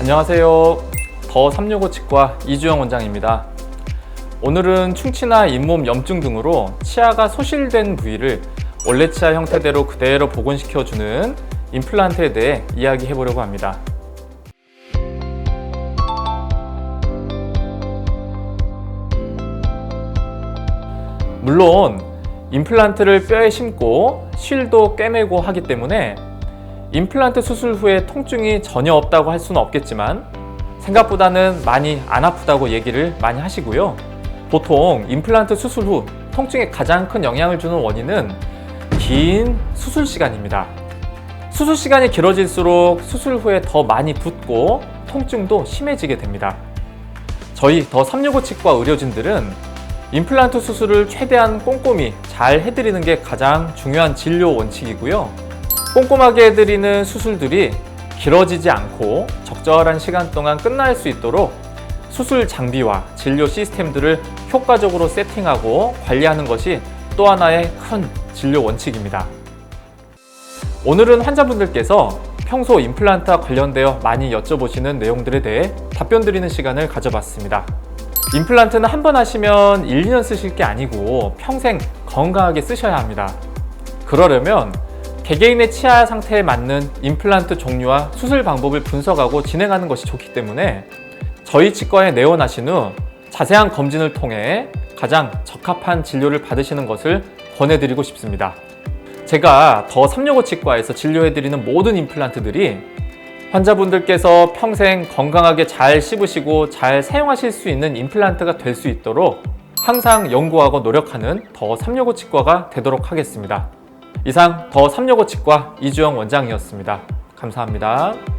안녕하세요. 더 365 치과 이주영 원장입니다. 오늘은 충치나 잇몸 염증 등으로 치아가 소실된 부위를 원래 치아 형태대로 그대로 복원시켜주는 임플란트에 대해 이야기해 보려고 합니다. 물론 임플란트를 뼈에 심고 실도 꿰매고 하기 때문에 임플란트 수술 후에 통증이 전혀 없다고 할 수는 없겠지만 생각보다는 많이 안 아프다고 얘기를 많이 하시고요. 보통 임플란트 수술 후 통증에 가장 큰 영향을 주는 원인은 긴 수술 시간입니다. 수술 시간이 길어질수록 수술 후에 더 많이 붓고 통증도 심해지게 됩니다. 저희 더 365 치과 의료진들은 임플란트 수술을 최대한 꼼꼼히 잘 해드리는 게 가장 중요한 진료 원칙이고요. 꼼꼼하게 해드리는 수술들이 길어지지 않고 적절한 시간 동안 끝날 수 있도록 수술 장비와 진료 시스템들을 효과적으로 세팅하고 관리하는 것이 또 하나의 큰 진료 원칙입니다. 오늘은 환자분들께서 평소 임플란트와 관련되어 많이 여쭤보시는 내용들에 대해 답변 드리는 시간을 가져봤습니다. 임플란트는 한 번 하시면 1, 2년 쓰실 게 아니고 평생 건강하게 쓰셔야 합니다. 그러려면 개개인의 치아 상태에 맞는 임플란트 종류와 수술 방법을 분석하고 진행하는 것이 좋기 때문에 저희 치과에 내원하신 후 자세한 검진을 통해 가장 적합한 진료를 받으시는 것을 권해드리고 싶습니다. 제가 더365 치과에서 진료해드리는 모든 임플란트들이 환자분들께서 평생 건강하게 잘 씹으시고 잘 사용하실 수 있는 임플란트가 될 수 있도록 항상 연구하고 노력하는 더365 치과가 되도록 하겠습니다. 이상 더365 치과 이주영 원장이었습니다. 감사합니다.